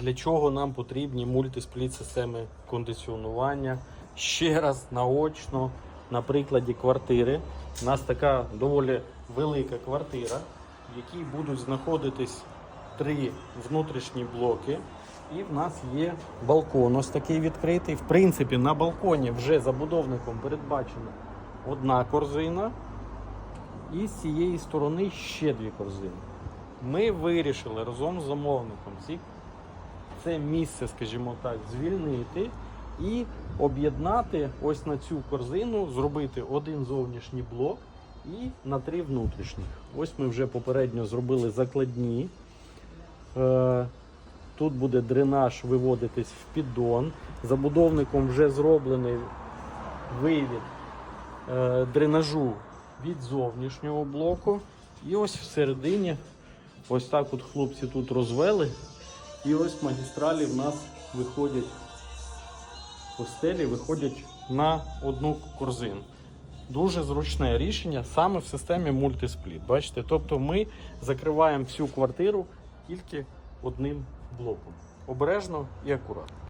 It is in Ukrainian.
для чого нам потрібні мультиспліт системи кондиціонування. Ще раз наочно на прикладі квартири. У нас така доволі велика квартира, в якій будуть знаходитись три внутрішні блоки. І в нас є балкон ось такий відкритий. В принципі, на балконі вже забудовником передбачена одна корзина. І з цієї сторони ще дві корзини. Ми вирішили разом з замовником ці, це місце, скажімо так, звільнити і об'єднати ось на цю корзину, зробити один зовнішній блок і на три внутрішніх. Ось ми вже попередньо зробили закладні. Е, Тут буде дренаж виводитись в піддон. Забудовником вже зроблений вивід е, дренажу від зовнішнього блоку. І ось всередині, ось так от хлопці тут розвели. І ось магістралі в нас виходять по стелі, виходять на одну корзину. Дуже зручне рішення саме в системі мультиспліт. Бачите, тобто ми закриваємо всю квартиру тільки одним блоком. Обережно і акуратно.